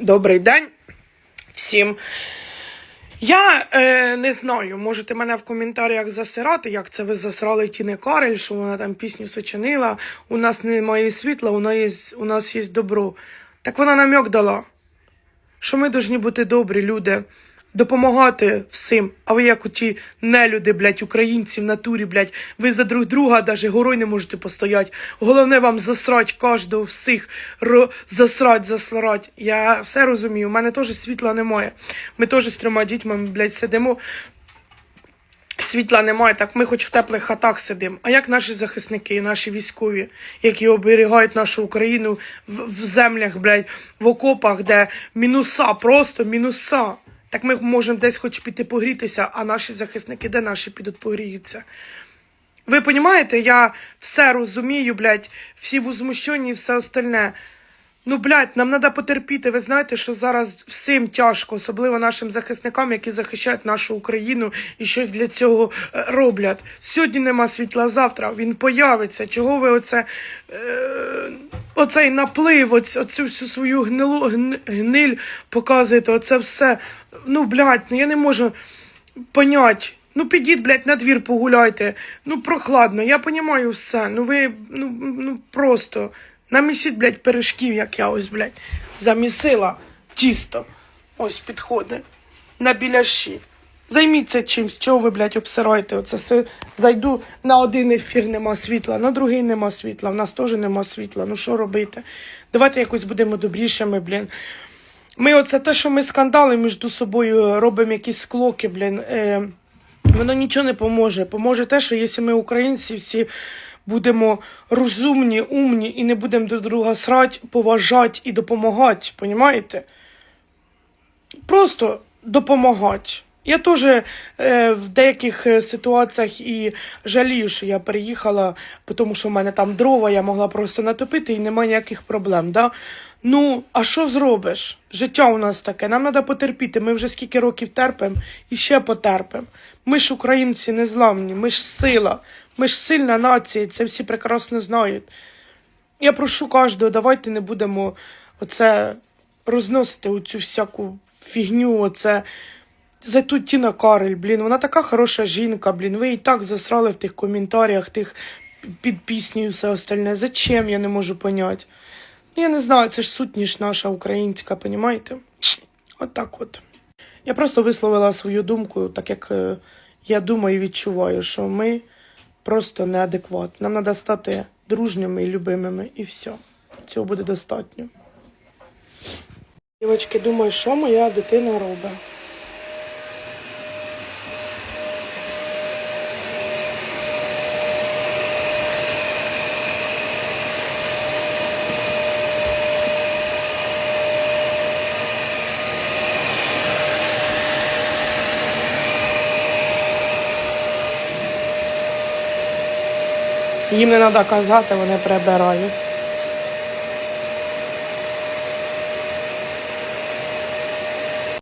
Добрий день всім. Я е, не знаю, можете мене в коментарях засирати, як це ви засрали Тіни Карель, що вона там пісню сочинила. У нас немає світла, у нас є, у нас є добро. Так вона намек дала, що ми повинні бути добрі люди, допомагати всім. А ви як оті нелюди, блядь, українці в натурі, блядь, ви за друг друга даже горой не можете постояти. Головне вам засрать кожного, всіх, ро, засрать, засларать. Я все розумію, у мене теж світла немає. Ми теж з трьома дітьми, блядь, сидимо. Світла немає, так ми хоч в теплих хатах сидимо. А як наші захисники, наші військові, які оберігають нашу Україну в, в землях, блядь, в окопах, де мінуса, просто мінуса. Так ми можемо десь хоч піти погрітися, а наші захисники, де наші підуть погріються? Ви розумієте, я все розумію, блядь, всі возмущені і все остальне. Ну, блядь, нам треба потерпіти. Ви знаєте, що зараз всім тяжко, особливо нашим захисникам, які захищають нашу Україну і щось для цього е, роблять. Сьогодні нема світла, завтра він появиться. Чого ви оце, е, оцей наплив, оцю всю свою гнилу, гниль показуєте, оце все. Ну, блядь, ну я не можу понять. Ну, підіть, блядь, на двір погуляйте. Ну, прохладно, я понімаю все. Ну ви, ну, ну просто. Намісіть, блядь, пиріжків, як я ось, блядь, замісила чисто. Ось підходи. На біляші. Займіться чимсь, чого ви, блядь, обсираєте. Оце все. Зайду на один ефір нема світла, на другий нема світла, в нас теж нема світла. Ну що робити? Давайте якось будемо добрішими, блін. Ми оце те, що ми скандали між собою робимо якісь склоки, блін. Е, воно нічого не поможе. Поможе те, що якщо ми українці всі будемо розумні, умні і не будемо до друга срать, поважати і допомагати, понімаєте? Просто допомагати. Я теж е, в деяких е, ситуаціях і жалію, що я переїхала, тому що в мене там дрова, я могла просто натопити і немає ніяких проблем. Да? Ну, а що зробиш? Життя у нас таке, нам треба потерпіти. Ми вже скільки років терпимо і ще потерпимо. Ми ж українці незламні, ми ж сила, ми ж сильна нація, це всі прекрасно знають. Я прошу кожного, давайте не будемо оце розносити оцю всяку фігню, оце. За ту Тіна Карель, блін, вона така хороша жінка, блін. Ви і так засрали в тих коментарях, тих під піснею і все остальне. Зачем, я не можу поняти. Ну, я не знаю, це ж сутність наша українська, понімаєте? От так от. Я просто висловила свою думку, так як е, я думаю і відчуваю, що ми просто неадекват. Нам треба стати дружніми і любимими, і все. Цього буде достатньо. Дівочки, думаю, що моя дитина робить. Їм не треба казати, вони прибирають.